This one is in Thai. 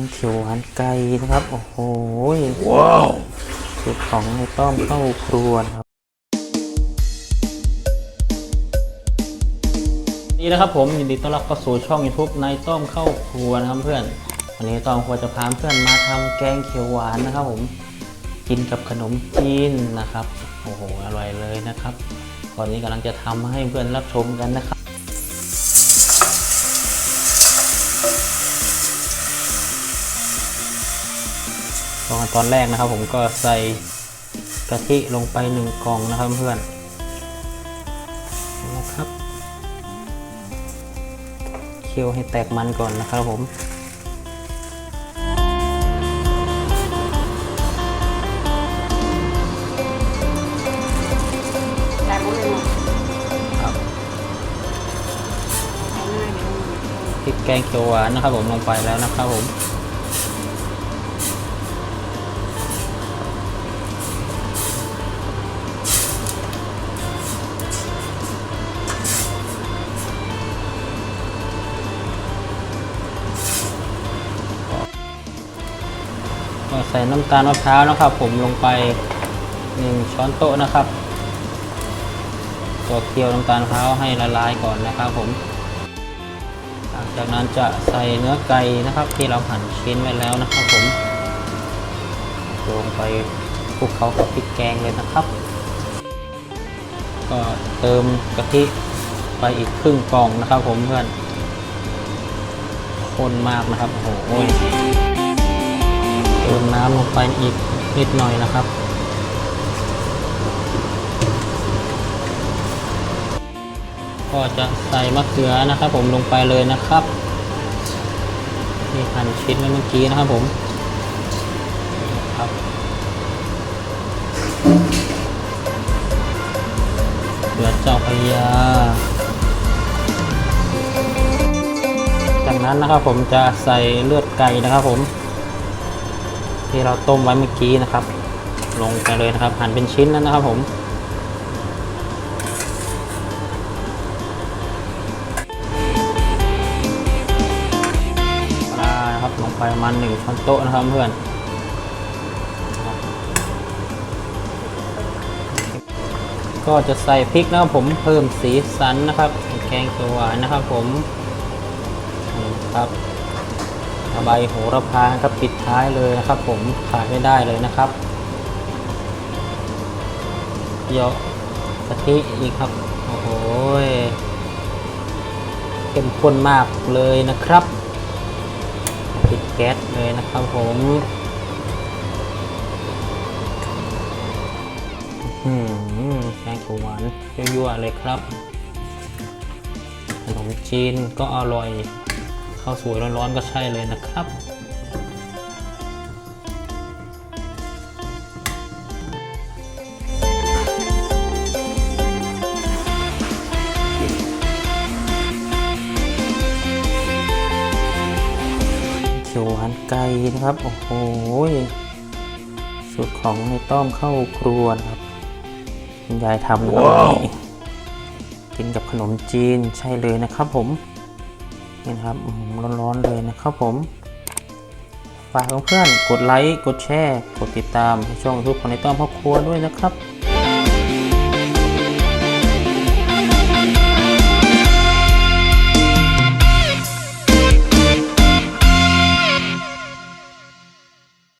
งเขียวหวานไก่นะครับ โอ้โหว้าวสูตรของในต้อมเข้าครัวนะครับ นี่นะครับผมยินดีต้อนรับเข้าสู่ช่อง YouTube ในต้อมเข้าครัวนะครับเพื่อน วันนี้ต้อมครัวจะพาเพื่อนมาทำแกงเขียวหวานนะครับผม กินกับขนมจีนนะครับ โอ้โห อร่อยเลยนะครับ ตอนนี้กำลังจะทำให้เพื่อนรับชมกันนะครับ ตอนตอนแรกนะครับ ผมก็ใส่กะทิลงไปหนึ่งกล่องนะครับเพื่อนนะครับเคี่ยวให้แตกมันก่อนนะครับผมได้หมดเลยเนาะครับเอาเลยเดี๋ยวพริกแกงเขียวหวานนะครับผมลงไปแล้วนะครับผม ใส่น้ำตาลมะพร้าวนะครับ ผมลงไปหนึ่งช้อนโต๊ะนะครับตัวเคี่ยวน้ำตาลมะพร้าวให้ละลายก่อนนะครับผมหลังจากนั้นจะใส่เนื้อไก่นะครับ ที่เราหั่นชิ้นไว้แล้วนะครับผมลงไปคลุกเคล้ากับพริกแกงเลยนะครับ ก็เติมกะทิไปอีกครึ่งกล่องนะครับผมเพื่อนข้นมากนะครับโอ้โห เติมน้ำลงไปอีกนิดหน่อยนะครับ ก็จะใส่มะเขือนะครับผมลงไปเลยนะครับนี่หั่นชิ้นไว้เมื่อกี้นะครับผมครับเขือเจ้าพยาจากนั้นนะครับผมจะใส่เลือดไก่นะครับผม ที่เราต้มไว้เมื่อกี้นะครับ ลงไปเลยนะครับหั่นเป็นชิ้นนั้นนะครับผม ปลาครับลงไปประมาณหนึ่งช้อนโต๊ะนะครับเพื่อนก็จะใส่พริกนะครับผมเพิ่มสีสันนะครับ แกงเขียวหวานนะครับผมครับ ใบโหระพาครับปิดท้ายเลยนะครับ ผมขาดไม่ได้เลยนะครับเยาะกะทิอีกครับโอ้โหเข้มข้นมากเลยนะครับปิดแก๊สเลยนะครับผมอืมแกงขวหวานยั่วๆเลยครับขนมจีนก็อร่อย ข้าวสวยร้อนๆก็ใช่เลยนะครับเขียวหวานไก่นะครับ โอ้โหสูตรของในต้อมเข้าครัวนะครับคุณยายทำนะครับกินกับขนมจีนใช่เลยนะครับผม นี่นะครับร้อนๆเลยนะครับผมฝากเพื่อนๆกดไลค์ กดแชร์ กดติดตามให้ช่อง YouTube ของในต้อมครอบครัวด้วยนะครับ